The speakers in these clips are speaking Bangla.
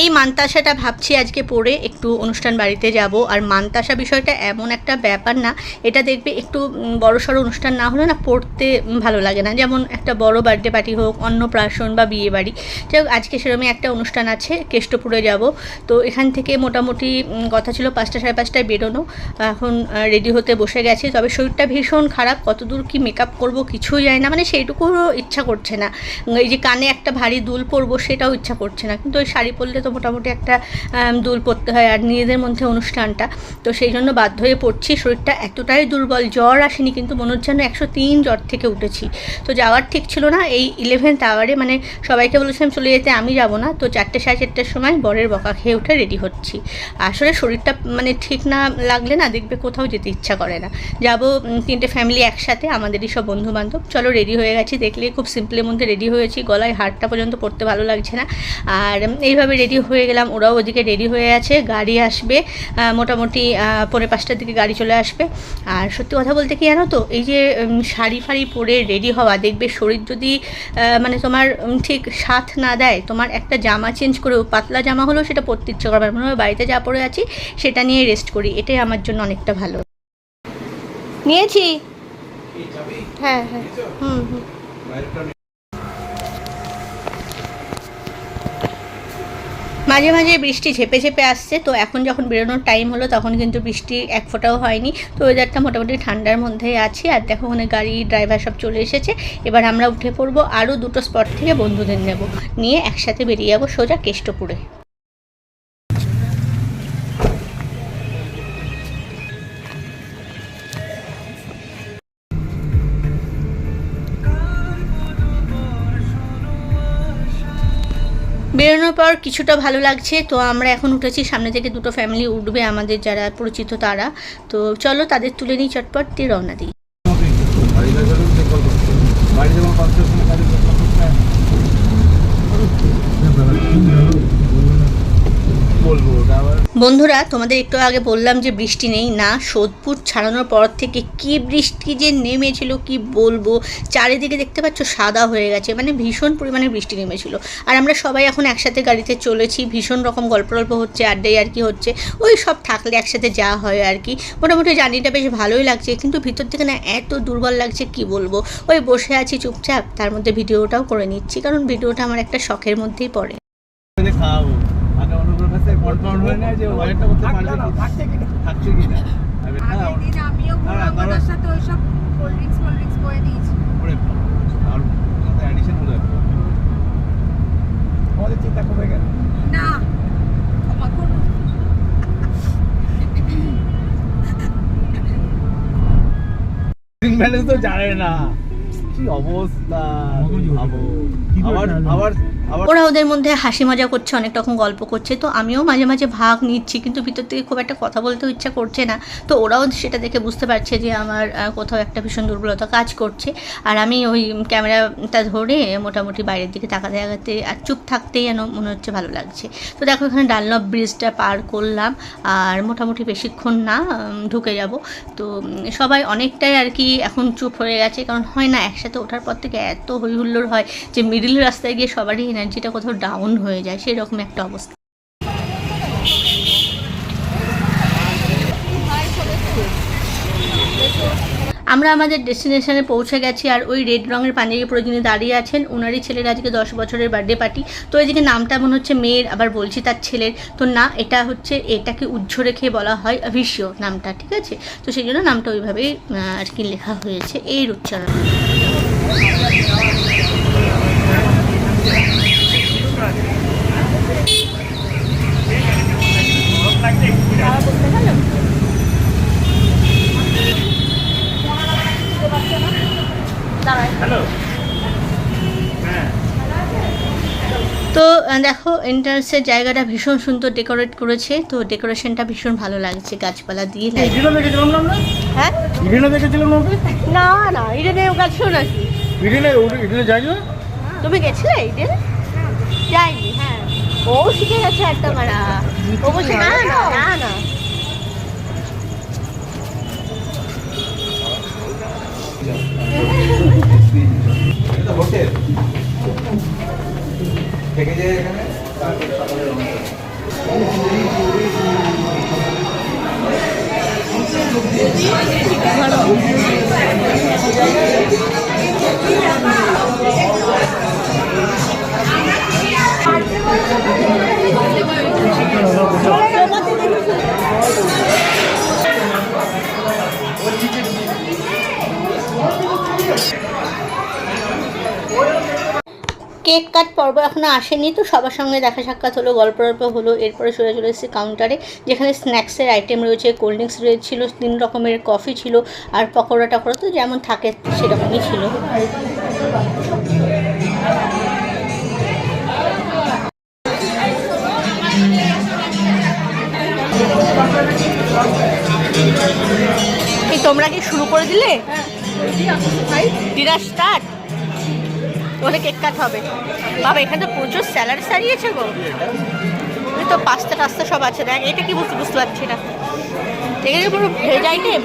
এই মানতাসাটা ভাবছি আজকে পরে একটু অনুষ্ঠান বাড়িতে যাব। আর মানতাসা বিষয়টা এমন একটা ব্যাপার না, এটা দেখবে একটু বড় সড়ো অনুষ্ঠান না হলে না পড়তে ভালো লাগে না। যেমন একটা বড় বার্থডে পার্টি হোক, অন্নপ্রাশন বা বিয়ে বাড়ি। যাই হোক, আজকে সেরকমই একটা অনুষ্ঠান আছে, কেষ্টপুরে যাব। তো এখান থেকে মোটামুটি কথা ছিল পাঁচটা সাড়ে পাঁচটায় বেরোনো। এখন রেডি হতে বসে গেছে। তবে শরীরটা ভীষণ খারাপ, কতদূর কি মেকআপ করব কিছুই যায় না। মানে সেইটুকুও ইচ্ছা করছে না। এই যে কানে একটা ভারী দুল পরবো সেটাও ইচ্ছা করছে না। কিন্তু ওই শাড়ি পরলে তো মোটামুটি একটা দুল পরতে হয় আর নিজেদের মধ্যে অনুষ্ঠানটা। তো সেই জন্য বাধ্য হয়ে পড়ছি। শরীরটা এতটাই দুর্বল, জ্বর আসেনি কিন্তু মনে হচ্ছে যেন একশো তিন জ্বর থেকে উঠেছি। তো যাওয়ার ঠিক ছিল না। এই ইলেভেন্থ আওয়ারে মানে সবাইকে বলেছিলাম, চলে যেতে, আমি যাব না। তো চারটে, সাড়ে চারটের সময় বরের বকা খেয়ে উঠে রেডি হচ্ছি। আসলে শরীরটা মানে ঠিক না লাগলে না দেখবে কোথাও যেতে ইচ্ছা করে না। যাব তিনটে ফ্যামিলি একসাথে, আমাদেরই সব বন্ধু বান্ধব চলো রেডি হয়ে গেছি। দেখলে খুব সিম্পলের মধ্যে রেডি হয়েছি। গলায় হারটা পর্যন্ত পড়তে ভালো লাগছে না। আর এইভাবে রেডি হয়ে গেলাম। ওরাও ওদিকে রেডি হয়ে আছে গাড়ি আসবে মোটামুটি পৌনে পাঁচটার দিকে গাড়ি চলে আসবে। আর সত্যি কথা বলতে কি জানো তো এই যে শাড়ি ফাড়ি পরে রেডি হওয়া দেখবে শরীর যদি মানে তোমার ঠিক সাথ না দেয় তোমার একটা জামা চেঞ্জ করেও পাতলা জামা হলেও সেটা পরতে ইচ্ছে করবে। মনে হয় বাড়িতে যা পরে আছি সেটা নিয়ে রেস্ট করি। এটাই আমার জন্য অনেকটা ভালো। নিয়েছি। হ্যাঁ হ্যাঁ। হুম হুম। মাঝে মাঝে বৃষ্টি ঝেপে ঝেপে আসছে, তো এখন যখন বেরোনোর টাইম হলো তখন কিন্তু বৃষ্টি এক ফোঁটাও হয়নি। তো ওয়েদারটা মোটামুটি ঠান্ডার মধ্যে আছে, আর দেখো ওখানে গাড়ি ড্রাইভার সব চলে এসেছে। এবার আমরা উঠে পড়ব আরও দুটো স্পট থেকে বন্ধুদের নেব। নিয়ে একসাথে বেরিয়ে যাব সোজা কেষ্টপুরে। বেরোনোর পর কিছুটা ভালো লাগছে। তো আমরা এখন উঠেছি, সামনে থেকে দুটো ফ্যামিলি উঠবে আমাদের যারা পরিচিত তারা। তো চলো তাদের তুলে নিই চটপট, দিয়ে রওনা দিই বাড়ি যেমন পাঁচটার সময় কাজে বলব ওটা আবার বন্ধুরা, তোমাদের একটু আগে বললাম যে বৃষ্টি নেই। না, সোদপুর ছাড়ানোর পর থেকে কি বৃষ্টি যে নেমেছিল, কি বলব? চারিদিকে দেখতে পাচ্ছ সাদা হয়ে গেছে মানে ভীষণ পরিমাণে বৃষ্টি নেমেছিল। আর আমরা সবাই এখন একসাথে গাড়িতে চলেছি, ভীষণ রকম গল্প গল্প হচ্ছে আড্ডাই আর কি হচ্ছে। ওই সব থাকলে একসাথে যা হয় আর কি। মোটামুটি জার্নিটা বেশ ভালোই লাগছে, কিন্তু ভিতর থেকে না এত দুর্বল লাগছে, কি বলব? ওই বসে আছি চুপচাপ, তার মধ্যে ভিডিওটাও করে নিচ্ছি, কারণ ভিডিওটা আমার একটা শখের মধ্যেই পড়ে। খাওয়াবো আগে কাছে কনফার্ম হয় না যে ওয়াইফটা করতে পারবে কি? থাকছে কি না? আমি আগের দিন আমিও আমাদের সাথে ওইসব কোল্ড ড্রিঙ্কস কোল্ড ড্রিঙ্কস করে দিয়েছি ওরে আর অ্যাডিশন হলো আমাদের চিন্তা কমে গেল। না ক্ষমা ব্যালেন্স তো জানে না। কি অবস্থা আবার আবার ওরা ওদের মধ্যে হাসি মজা করছে, অনেক রকম গল্প করছে। তো আমিও মাঝে মাঝে ভাগ নিচ্ছি, কিন্তু ভিতর থেকে খুব একটা কথা বলতেও ইচ্ছা করছে না। তো ওরাও সেটা দেখে বুঝতে পারছে যে আমার কোথাও একটা ভীষণ দুর্বলতা কাজ করছে। আর আমি ওই ক্যামেরাটা ধরে মোটামুটি বাইরের দিকে তাকাতে তাকাতে আর চুপ থাকতেই যেন মনে হচ্ছে ভালো লাগছে। তো দেখো এখানে ডানলপ ব্রিজটা পার করলাম, আর মোটামুটি বেশিক্ষণ না ঢুকে যাব। তো সবাই অনেকটাই আর কি এখন চুপ হয়ে গেছে, কারণ হয় না, একসাথে ওঠার পর থেকে এত হই হুল্লোড় হয় যে মিডিল রাস্তায় গিয়ে সবারই এনার্জিটা কোথাও ডাউন হয়ে যায়, সেরকম একটা অবস্থা। আমরা আমাদের ডেস্টিনেশনে পৌঁছে গেছি আর ওই রেড রঙের পাঞ্জাবি পরে যিনি দাঁড়িয়ে আছেন ওনারই ছেলের আজকে দশ বছরের বার্থডে পার্টি তো এদিকে নামটা মনে হচ্ছে মেয়ের, আবার বলছি তার ছেলের। তো না, এটা হচ্ছে, এটাকে উজ্জ্ব রেখে বলা হয় অভিষ্য নামটা, ঠিক আছে? তো সেই জন্য নামটা ওইভাবেই আর কি লেখা হয়েছে এর উচ্চারণ তো দেখো এন্ট্রান্সের জায়গাটা ভীষণ সুন্দর ডেকোরেট করেছে। তো ডেকোরেশনটা ভীষণ ভালো লাগছে গাছপালা দিয়ে হ্যাঁ? না ওকে না না ইডেনে গেছো নাকি? ভিডিও ভিডিও যাই না তুমি গেছিলে ইডেনে যাইনি হ্যাঁ। ও শিখে গেছে একটা মারা। ও বলছে, না না না থেকে যায় এখানে কেক কাট পর্ব এখনও আসেনি তো সবার সঙ্গে দেখা সাক্ষাৎ হলো গল্প গল্প হলো এরপরে সোজা চলে এসেছি কাউন্টারে যেখানে স্ন্যাক্সের আইটেম রয়েছে কোল্ড ড্রিঙ্কস রয়েছিল তিন রকমের কফি ছিল আর পকোড়া টকোড়া তো যেমন থাকে সেরকমই ছিল। এই তোমরা কি শুরু করে দিলে? ডিনার স্টার্ট ওখানে কেক কাট হবে। বাবা এখানে তো প্রচুর স্যালাড সারিয়েছে গো। তো পাস্তা টাস্তা সব আছে। দেখ এটা কি বুঝতে বুঝতে পারছি না। এখানে পুরো ভেজ আইটেম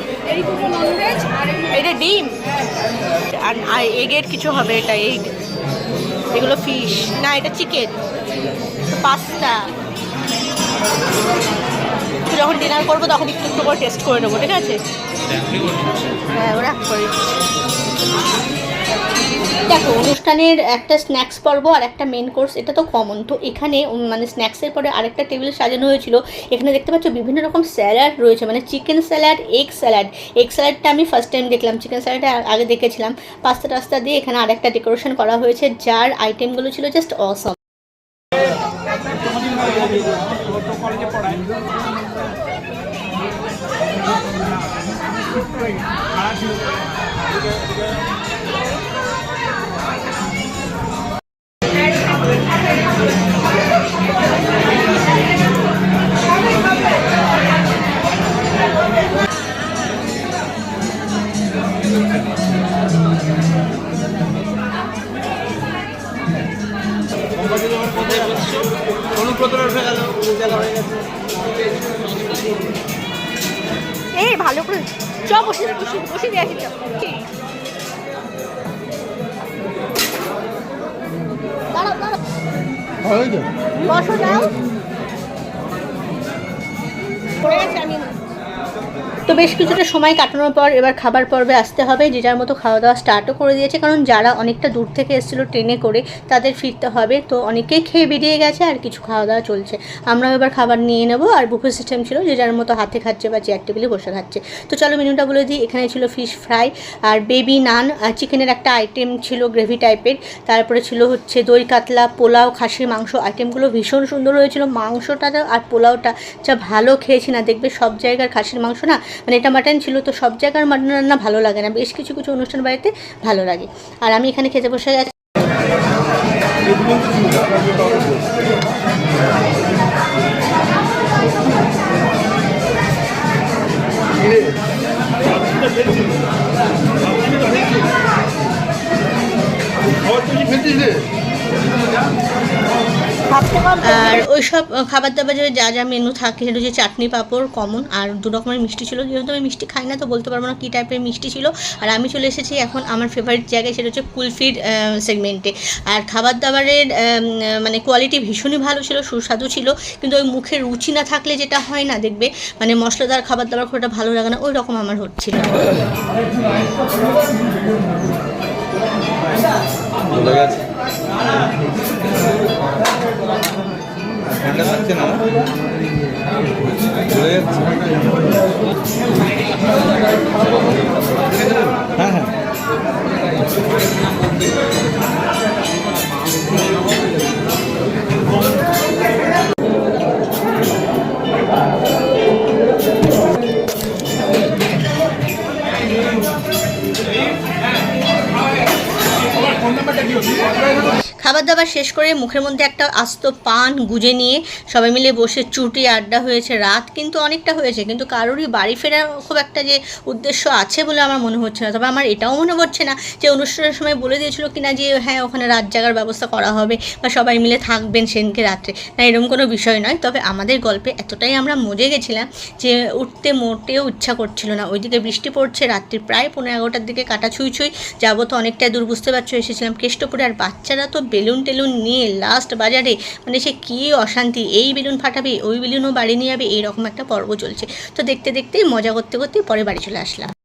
এটা ডিম। আর এগের কিছু হবে এটা এগ এগুলো ফিশ না এটা চিকেন পাস্তা যখন ডিনার করব তখন একটু একটু করে টেস্ট করে নেব ঠিক আছে? হ্যাঁ ওরা করে। দেখো, অনুষ্ঠানের একটা স্ন্যাক্স পর্ব আর একটা মেন কোর্স এটা তো কমন তো এখানে মানে স্ন্যাক্সের পরে আরেকটা টেবিল সাজানো হয়েছিল। এখানে দেখতে পাচ্ছ বিভিন্ন রকম স্যালাড রয়েছে মানে chicken salad egg salad egg স্যালাডটা আমি ফার্স্ট টাইম দেখলাম চিকেন স্যালাডটা আগে দেখেছিলাম। পাস্তা টাস্তা দিয়ে এখানে আরেকটা ডেকোরেশন করা হয়েছে, যার আইটেমগুলো ছিল জাস্ট অসম এই ভালো করে চ বসে বসে বসে দিয়ে আসি বসো যাও। পড়ে আমি তো বেশ কিছুটা সময় কাটানোর পর এবার খাবার পর্বে আসতে হবে। যে যার মতো খাওয়া দাওয়া স্টার্টও করে দিয়েছে। কারণ যারা অনেকটা দূর থেকে এসেছিল ট্রেনে করে, তাদের ফিরতে হবে। তো অনেকেই খেয়ে বেরিয়ে গেছে আর কিছু খাওয়া দাওয়া চলছে। আমরাও এবার খাবার নিয়ে নেব। আর বুফে সিস্টেম ছিল যে যার মতো হাতে খাচ্ছে বা চেয়ার টেবিলে বসে খাচ্ছে। তো চলো মেনুটা বলে দিই। এখানে ছিল ফিশ ফ্রাই আর বেবি নান আর চিকেনের একটা আইটেম ছিল গ্রেভি টাইপের তারপরে ছিল হচ্ছে দই কাতলা, পোলাও, খাসির মাংস। আইটেমগুলো ভীষণ সুন্দর হয়েছিল। মাংসটা আর পোলাওটা যা ভালো খেয়েছি না, দেখবে সব জায়গার খাসির মাংস না মানে এটা মাটন ছিল, তো সব জায়গার মাটন রান্না ভালো লাগে না। বেশ কিছু কিছু অনুষ্ঠান বাড়িতে ভালো লাগে। আর আমি এখানে খেতে বসে গেছি আর ওই সব খাবার দাবার যে যা যা মেনু থাকে সেটা হচ্ছে চাটনি পাঁপড় কমন আর দু রকমের মিষ্টি ছিল। যেহেতু আমি মিষ্টি খাই না তো বলতে পারব না কী টাইপের মিষ্টি ছিল। আর আমি চলে এসেছি এখন আমার ফেভারিট জায়গায় সেটা হচ্ছে কুলফির সেগমেন্টে আর খাবার দাবারের মানে কোয়ালিটি ভীষণই ভালো ছিল সুস্বাদু ছিল। কিন্তু ওই মুখে রুচি না থাকলে যেটা হয় না দেখবে মানে মশলাদার খাবার দাবার খুব একটা ভালো লাগে না ওই রকম আমার হচ্ছিল। গেছে ঠান্ডা লাগছে না চলে যাচ্ছে হ্যাঁ হ্যাঁ। শেষ করে মুখের মধ্যে একটা আস্ত পান গুজে নিয়ে সবাই মিলে বসে চুটি আড্ডা হয়েছে। রাত কিন্তু অনেকটা হয়েছে, কিন্তু কারোরই বাড়ি ফেরার খুব একটা যে উদ্দেশ্য আছে বলে আমার মনে হচ্ছে না। তবে আমার এটাও মনে হচ্ছে না যে অনুষ্ঠানের সময় বলে দিয়েছিল কিনা যে হ্যাঁ ওখানে রাত জাগার ব্যবস্থা করা হবে বা সবাই মিলে থাকবেন সেদিনকে রাত্রে। না, এরকম কোনো বিষয় নয়। তবে আমাদের গল্পে এতটাই আমরা মজে গেছিলাম যে উঠতে মোটেও ইচ্ছা করছিল না। ওইদিকে বৃষ্টি পড়ছে, রাত্রি প্রায় পনেরো এগারোটার দিকে কাটা ছুঁই ছুঁই। যাব তো অনেকটাই দূর বুঝতে পারছ, এসেছিলাম কেষ্টপুরে। আর বাচ্চারা তো বেলুন টেলুন নিয়ে লাস্ট বাজারে মানে সে কী অশান্তি, এই বেলুন ফাটাবে, ওই বেলুনও বাড়ি নিয়ে যাবে, এইরকম একটা পর্ব চলছে। তো দেখতে দেখতে, মজা করতে করতে পরে বাড়ি চলে আসলাম।